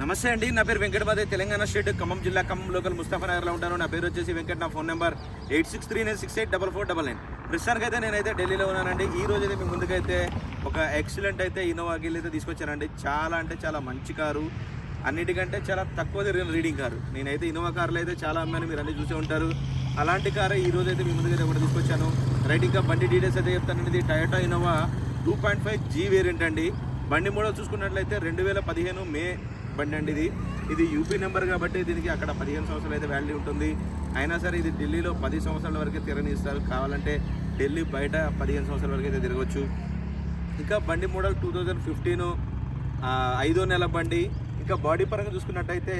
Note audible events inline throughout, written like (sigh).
నమస్తే అండి నా పేరు వెంకటబాదే తెలంగాణ స్టేట్ ఖమ్మం జిల్లా ఖమ్మం లోకల్ ముస్తాఫా నగర్లో ఉంటాను. నా పేరు వచ్చేసి వెంకట నా phone number eight six three nine six eight double four double nine. ప్రస్తుతానికి అయితే నేనైతే ఢిల్లీలో ఉన్నానండి. ఈ రోజు అయితే మీ ముందుకైతే ఒక ఎక్సలెంట్ అయితే ఇన్నోవా గిల్ అయితే తీసుకొచ్చానండి. చాలా అంటే చాలా మంచి కారు. అన్నిటికంటే చాలా తక్కువ తిరిగిన రీడింగ్ కారు. నేనైతే ఇన్నోవా కార్లు అయితే చాలా అమ్మాయిని మీరు అన్ని చూసే ఉంటారు. అలాంటి కారే ఈ రోజు అయితే మీ ముందుకైతే ఒకటి తీసుకొచ్చాను. రైట్ ఇంకా బండి డీటెయిల్స్ అయితే చెప్తానండి ఇది Toyota Innova two point five G variant అండి. బండి మోడల్ చూసుకున్నట్లయితే రెండు వేల పదిహేను మే బండి అండి ఇది. ఇది యూపీ నెంబర్ కాబట్టి దీనికి అక్కడ పదిహేను సంవత్సరాలు అయితే వ్యాల్యూ ఉంటుంది. అయినా సరే ఇది ఢిల్లీలో పది సంవత్సరాల వరకే తిరగనిస్తారు కావాలంటే ఢిల్లీ బయట పదిహేను సంవత్సరాల వరకు అయితే తిరగచ్చు. ఇంకా బండి మోడల్ టూ థౌజండ్ ఫిఫ్టీన్ ఐదో నెల బండి. ఇంకా బాడీ పరంగా చూసుకున్నట్టయితే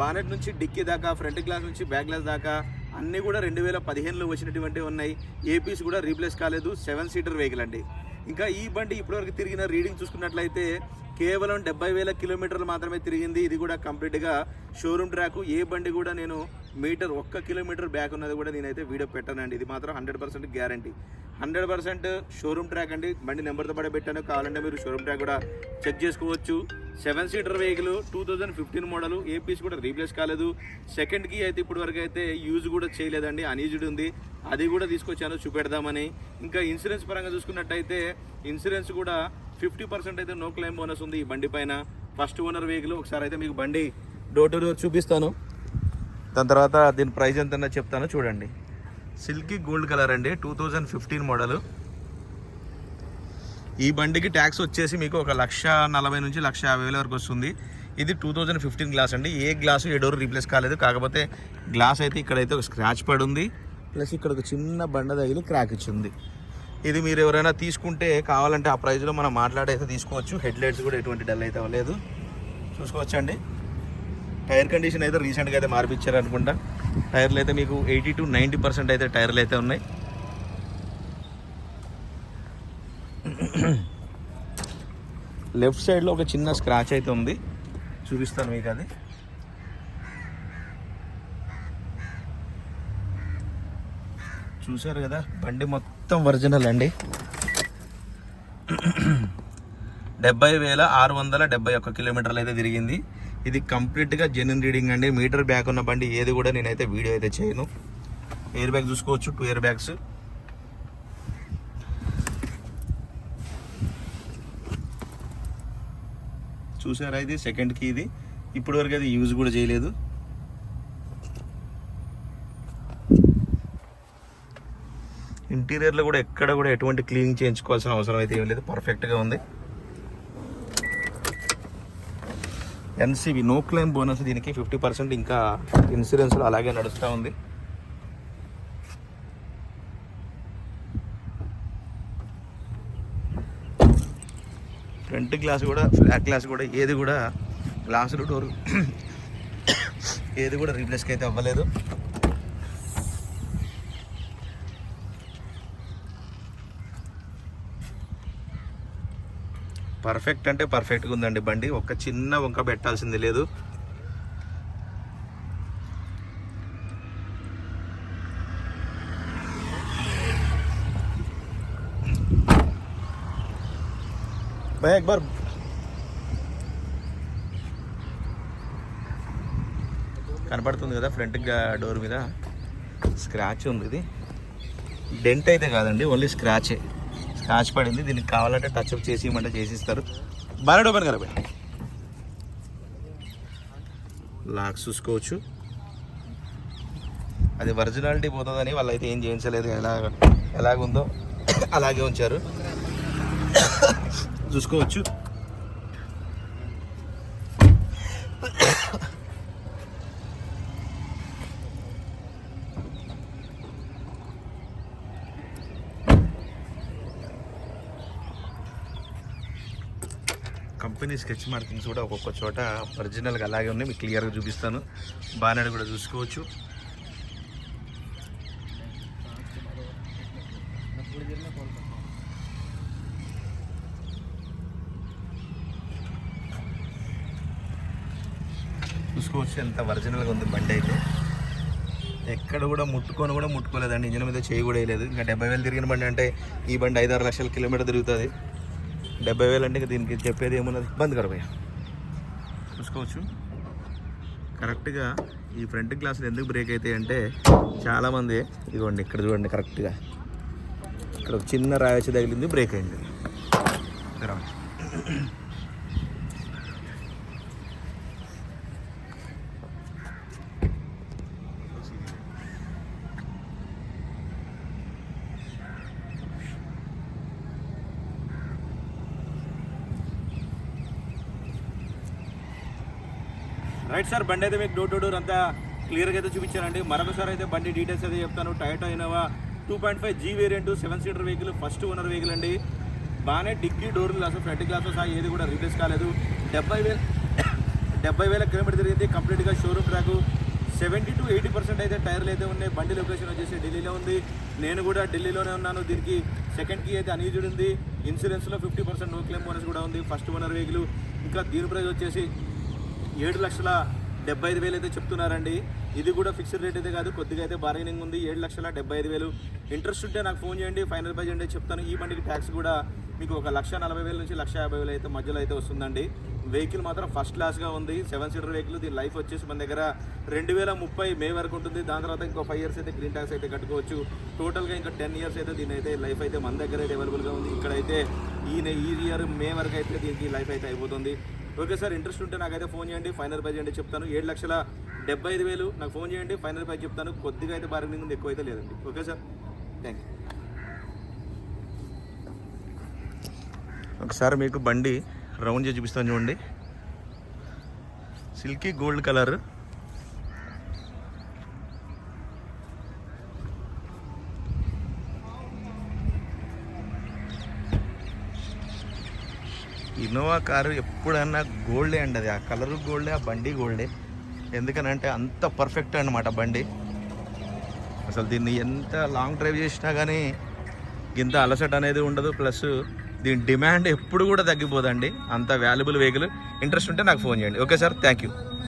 బానెట్ నుంచి డిక్కీ దాకా ఫ్రంట్ గ్లాస్ నుంచి బ్యాక్ గ్లాస్ దాకా అన్నీ కూడా రెండు వేల పదిహేనులో వచ్చినటువంటివి ఉన్నాయి. ఏపీస్ కూడా రీప్లేస్ కాలేదు. సెవెన్ సీటర్ వెహికల్ అండి. ఇంకా ఈ బండి ఇప్పటివరకు తిరిగిన రీడింగ్ చూసుకున్నట్లయితే కేవలం డెబ్బై వేల కిలోమీటర్లు మాత్రమే తిరిగింది. ఇది కూడా కంప్లీట్గా షోరూమ్ ట్రాక్. ఏ బండి కూడా నేను మీటర్ ఒక్క కిలోమీటర్ బ్యాక్ ఉన్నది కూడా నేనైతే వీడియో పెట్టానండి. ఇది మాత్రం hundred percent guarantee. Hundred percent showroom track అండి. బండి నెంబర్తో పడే పెట్టాను. కావాలంటే మీరు షోరూమ్ ట్రాక్ కూడా చెక్ చేసుకోవచ్చు. Seven seater vehicle two thousand fifteen model. ఏ పీస్ కూడా రీప్లేస్ కాలేదు. సెకండ్కి అయితే ఇప్పటి వరకు అయితే యూజ్ కూడా చేయలేదండి. అన్యూజ్డ్ ఉంది. అది కూడా తీసుకొచ్చాను. చూపెడదామని. ఇంకా ఇన్సూరెన్స్ పరంగా చూసుకున్నట్టయితే ఇన్సూరెన్స్ కూడా ఫిఫ్టీ పర్సెంట్ అయితే నో క్లైమ్ బోనస్ ఉంది ఈ బండి పైన. ఫస్ట్ ఓనర్ వెహికల్ ఒకసారి అయితే మీకు బండి డోర్ టు డోర్ చూపిస్తాను. దాని తర్వాత దీని ప్రైస్ ఎంత చెప్తాను చూడండి. సిల్కీ గోల్డ్ కలర్ అండి టూ థౌజండ్ ఫిఫ్టీన్ మోడల్. ఈ బండికి ట్యాక్స్ వచ్చేసి మీకు ఒక లక్ష నలభై నుంచి లక్ష యాభై వేల వరకు వస్తుంది. ఇది టూ థౌజండ్ ఫిఫ్టీన్ గ్లాస్ అండి. ఏ గ్లాసు ఏ డోర్ రీప్లేస్ కాలేదు. కాకపోతే గ్లాస్ అయితే ఇక్కడైతే ఒక స్క్రాచ్ పడి ఉంది. ప్లస్ ఇక్కడ ఒక చిన్న బండ తగిలి క్రాక్ ఇచ్చింది. ఇది మీరు ఎవరైనా తీసుకుంటే కావాలంటే ఆ ప్రైస్లో మనం మాట్లాడైతే తీసుకోవచ్చు. హెడ్ లైట్స్ కూడా ఎటువంటి డల్ అయితే అవ్వలేదు. చూసుకోవచ్చండి. టైర్ కండిషన్ అయితే రీసెంట్గా అయితే మార్పిచ్చారు అనుకుంటా. టైర్లు అయితే మీకు ఎయిటీ టు నైంటీ పర్సెంట్ అయితే టైర్లు అయితే ఉన్నాయి. లెఫ్ట్ సైడ్లో ఒక చిన్న స్క్రాచ్ అయితే ఉంది. చూపిస్తాను మీకు అది. చూసారు కదా? బండి మొత్తం మొత్తం ఒరిజినల్ అండి. డెబ్బై వేల ఆరు వందల డెబ్బై ఒక్క కిలోమీటర్లు అయితే తిరిగింది. ఇది కంప్లీట్గా జెన్యున్ రీడింగ్ అండి. మీటర్ బ్యాక్ ఉన్న బండి ఏది కూడా నేనైతే వీడియో అయితే చేయను. ఎయిర్ బ్యాగ్ చూసుకోవచ్చు టూ ఇయర్ బ్యాగ్స్ చూసారా ఇది? సెకండ్కి ఇది. ఇప్పటి వరకు అది యూజ్ కూడా చేయలేదు. ఇంటీరియర్లో కూడా ఎక్కడ కూడా ఎటువంటి క్లీనింగ్ చేయించుకోవాల్సిన అవసరం అయితే ఏం లేదు. పర్ఫెక్ట్గా ఉంది. ఎన్సీబీ నో క్లైమ్ బోనస్ దీనికి ఫిఫ్టీ పర్సెంట్ ఇంకా ఇన్సూరెన్స్లో అలాగే నడుస్తూ ఉంది. ఫ్రంట్ గ్లాస్ కూడా ఫ్లాట్ గ్లాస్ కూడా ఏది కూడా గ్లాసులు డోర్ (coughs) ఏది కూడా రీప్లేస్కి అయితే అవ్వలేదు. పర్ఫెక్ట్ అంటే పర్ఫెక్ట్గా ఉందండి బండి. ఒక్క చిన్న వంక పెట్టాల్సింది లేదు. భయ ఎక్బార్ కనపడుతుంది కదా ఫ్రంట్ డోర్ మీద. స్క్రాచ్ ఉంది ఇది. డెంట్ అయితే కాదండి ఓన్లీ స్క్రాచే స్క్రాచ్ పడింది. దీనికి కావాలంటే టచ్ అప్ చేసి ఇవ్వమంటే చేసిస్తారు. బాగా ఓపెన్ కదా లాక్స్ చూసుకోవచ్చు. అది ఒరిజినాలిటీ పోతుందని వాళ్ళు అయితే ఏం చేయించలేదు. ఎలా ఎలాగుందో అలాగే ఉంచారు. చూసుకోవచ్చు. కంపెనీ స్కెచ్ మార్కింగ్స్ కూడా ఒక్కొక్క చోట ఒరిజినల్గా అలాగే ఉన్నాయి. మీకు క్లియర్గా చూపిస్తాను. బానెడ్ కూడా చూసుకోవచ్చు. చూసుకోవచ్చు ఎంత ఒరిజినల్గా ఉంది బండి అయితే. ఎక్కడ కూడా ముట్టుకొని కూడా ముట్టుకోలేదండి. ఇంజన్ మీద చేయి కూడా వేయలేదు. ఇంకా డెబ్బై వేలు తిరిగిన బండి అంటే ఈ బండి ఐదారు లక్షల కిలోమీటర్ తిరుగుతుంది. డెబ్బై వేలు అంటే దీనికి చెప్పేది ఏమున్నది? బంద్ కరబోయా చూసుకోవచ్చు. కరెక్ట్గా ఈ ఫ్రంట్ గ్లాసులు ఎందుకు బ్రేక్ అవుతాయి అంటే చాలామంది ఇదిగోండి ఇక్కడ చూడండి కరెక్ట్గా. ఇక్కడ ఒక చిన్న రాయొచ్చి తగిలింది బ్రేక్ అయింది. రైట్ సార్ బండి అయితే మీకు డోర్ టు డోర్ అంతా క్లియర్గా అయితే చూపించానండి. మరొకసారి అయితే బండి డీటెయిల్స్ అయితే చెప్తాను. Toyota Innova two point five G variant seven seater vehicle first owner vehicle అండి. బాగానే డిక్కీ డోర్ గ్లాస్ ఫ్రంట్ గ్లాస్ సహా ఏది కూడా రీప్లేస్ కాలేదు. డెబ్బై వేల (coughs) డెబ్బై వేల కిలోమీటర్ తిరిగింది. కంప్లీట్గా showroom track seventy to eighty percent అయితే టైర్లు అయితే ఉన్నాయి. బండి లొకేషన్ వచ్చేసి ఢిల్లీలో ఉంది. నేను కూడా ఢిల్లీలోనే ఉన్నాను. దీనికి సెకండ్ కీ అయితే అనీజుడ్ ఉంది. ఇన్సూరెన్స్లో fifty percent no claim bonus కూడా ఉంది. ఫస్ట్ ఓనర్ వెహికల్ ఇంకా దీని ప్రైస్ వచ్చేసి ఏడు లక్షల డెబ్బై ఐదు వేలు అయితే చెప్తున్నారండి. ఇది కూడా ఫిక్స్డ్ రేట్ అయితే కాదు కొద్దిగా అయితే బార్గెనింగ్ ఉంది. ఏడు లక్షల డెబ్బై ఐదు వేలు. ఇంట్రెస్ట్ ఉంటే నాకు ఫోన్ చేయండి ఫైనల్ బడ్జెట్ అంటే చెప్తాను. ఈ బండికి ట్యాక్స్ కూడా మీకు ఒక లక్ష నలభై వేల నుంచి లక్ష యాభై వేలు అయితే మధ్యలో అయితే వస్తుందండి. వెహికల్ మాత్రం ఫస్ట్ క్లాస్గా ఉంది. సెవెన్ సీటర్ వెహికల్ దీని లైఫ్ వచ్చేసి మన దగ్గర రెండు వేల ముప్పై మే వరకు ఉంటుంది. దాని తర్వాత ఇంకో ఫైవ్ ఇయర్స్ అయితే గ్రీన్ ట్యాక్స్ అయితే కట్టుకోవచ్చు. టోటల్గా ఇంకా టెన్ ఇయర్స్ అయితే దీని అయితే లైఫ్ అయితే మన దగ్గర అయితే అవైలబుల్గా ఉంది. ఇక్కడైతే ఈ ఈ ఇయర్ మే వరకు అయితే దీనికి లైఫ్ అయితే అయిపోతుంది. ఓకే సార్ ఇంట్రెస్ట్ ఉంటే నాకైతే ఫోన్ చేయండి ఫైనల్ ప్రైజ్ అంటే చెప్తాను. ఏడు లక్షల డెబ్బై ఐదు వేలు నాకు ఫోన్ చేయండి ఫైనల్ ప్రైజ్ చెప్తాను. కొద్దిగా అయితే బార్గెనింగ్ ఉంది ఎక్కువ అయితే లేదండి. Okay sir? థ్యాంక్ యూ ఒకసారి మీకు బండి రౌండ్ చేసి చూపిస్తాను చూడండి. Silky gold colour. Innova car ఎప్పుడన్నా గోల్డే అండి అది. ఆ కలరు గోల్డే ఆ బండి గోల్డే. ఎందుకనంటే అంత పర్ఫెక్ట్ అన్నమాట బండి. అసలు దీన్ని ఎంత లాంగ్ డ్రైవ్ చేసినా కానీ ఇంత అలసట అనేది ఉండదు. ప్లస్ దీని డిమాండ్ ఎప్పుడు కూడా తగ్గిపోదండి. అంత వాల్యుబుల్ వెహికల్. ఇంట్రెస్ట్ ఉంటే నాకు ఫోన్ చేయండి. Okay sir thank you